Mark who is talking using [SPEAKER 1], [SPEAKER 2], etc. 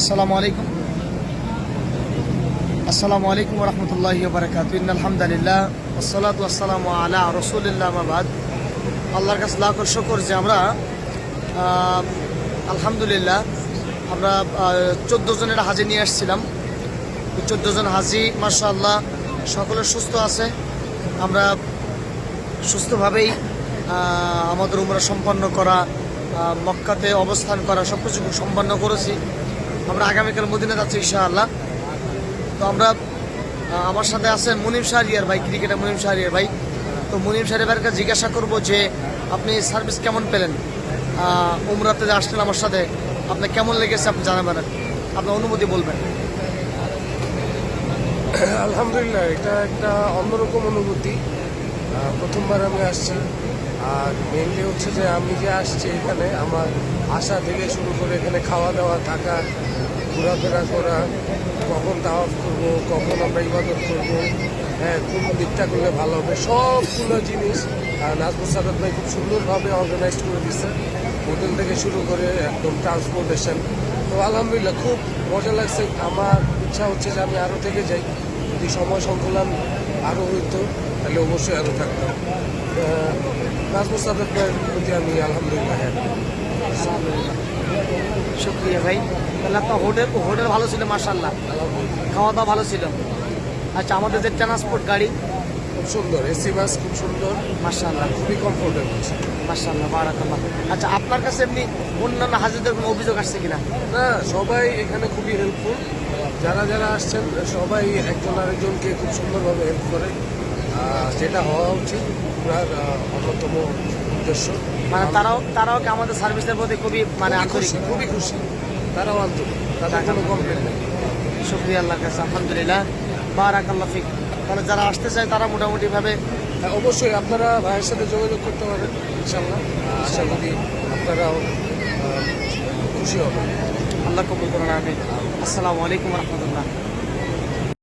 [SPEAKER 1] আসসালামু আলাইকুম। আসসালামু আলাইকুম রহমতুল্লাহ বারকাত আলহামদুলিল্লাহ আসসালাত আসসালামু আলা রসুলিল্লাহ মাবাদ আল্লাহর কাছে লাখ শকর যে আমরা আলহামদুলিল্লাহ আমরা চোদ্দ জনের হাজি নিয়ে আসছিলাম। চোদ্দ জন হাজি মার্শা আল্লাহ সকলে সুস্থ আছে। আমরা সুস্থভাবেই আমাদের উমরা সম্পন্ন করা মক্কাতে অবস্থান করা সব কিছু সম্পন্ন করেছি। আমরা আগামীকাল মদিনা যাচ্ছি ইনশাআল্লাহ। তো আমরা আমার সাথে আছেন মুনিম শাহরিয়ার ভাই, ক্রিকেটার মুনিম শাহরিয়ার ভাই। তো মুনিম শাহরিয়ার কাছে জিজ্ঞাসা করব যে, আপনি সার্ভিস কেমন পেলেন? উমরাতে যে আসলেন আমার সাথে, আপনার কেমন লেগেছে আপনি জানাবেন? আপনার অনুমতি বলবেন।
[SPEAKER 2] আলহামদুলিল্লাহ, এটা একটা অন্যরকম অনুভূতি। প্রথমবার আমি আসছি আর মেনলি হচ্ছে যে আমি যে আসছি এখানে, আমার আসা থেকে শুরু করে এখানে খাওয়া দাওয়া থাকা, ঘোরাফেরা করা, কখন তাওয়াফ করব, কখন আমরা ইবাদত করব হ্যাঁ কোন দিকটা করলে ভালো হবে, সবগুলো জিনিস নাজমুল সাদাত ভাই খুব সুন্দরভাবে অর্গানাইজ করে দিচ্ছে হোটেল থেকে শুরু করে একদম ট্রান্সপোর্টেশন তো আলহামদুলিল্লাহ, খুব মজা লাগছে। আমার ইচ্ছা হচ্ছে যে আমি আরও থেকে যাই, যদি সময় সংকুলন আরও হইতো। তাহলে অবশ্যই আরও থাকতাম নাজমুল ভাইয়ের প্রতি আমি আলহামদুলিল্লাহ হ্যাপি
[SPEAKER 1] শুক্রিয়া ভাই। তাহলে আপনার হোটেল হোটেল ভালো ছিল মার্শাল্লাহ খাওয়া দাওয়া ভালো ছিল। আচ্ছা আমাদের যে ট্রান্সপোর্ট গাড়ি?
[SPEAKER 2] খুব সুন্দর এসি বাস খুব সুন্দর।
[SPEAKER 1] মার্শাল্লাহ
[SPEAKER 2] খুবই কমফোর্টেবল
[SPEAKER 1] মার্শাল্লাহ বারাকাল্লাহ। আচ্ছা আপনার কাছে এমনি অন্যান্য হাজিদের কোনো অভিযোগ আসছে কিনা?
[SPEAKER 2] না সবাই এখানে খুবই হেল্পফুল যারা যারা আসছেন সবাই একজন আরেকজনকে খুব সুন্দরভাবে হেল্প করে। যেটা হওয়া উচিত ওনার অন্যতম উদ্দেশ্য।
[SPEAKER 1] মানে তারাও তারাও কি আমাদের সার্ভিসের প্রতি খুবই মানে
[SPEAKER 2] খুশি খুবই খুশি। তারাও আন্তরিক তাদের কোনো কমপ্লেন নেই।
[SPEAKER 1] শুক্রিয়া আল্লাহর কাছে আলহামদুলিল্লাহ। বারাকাল্লাহ ফিক। তাহলে যারা আসতে চায় তারা মোটামুটিভাবে
[SPEAKER 2] হ্যাঁ, অবশ্যই আপনারা ভাইয়ের সাথে যোগাযোগ করতে পারেন ইনশাল্লাহ আশা করি আপনারাও খুশি হবেন।
[SPEAKER 1] আল্লাহ কবুল করুন আমি আসসালামু আলাইকুম রহমতুল্লাহ।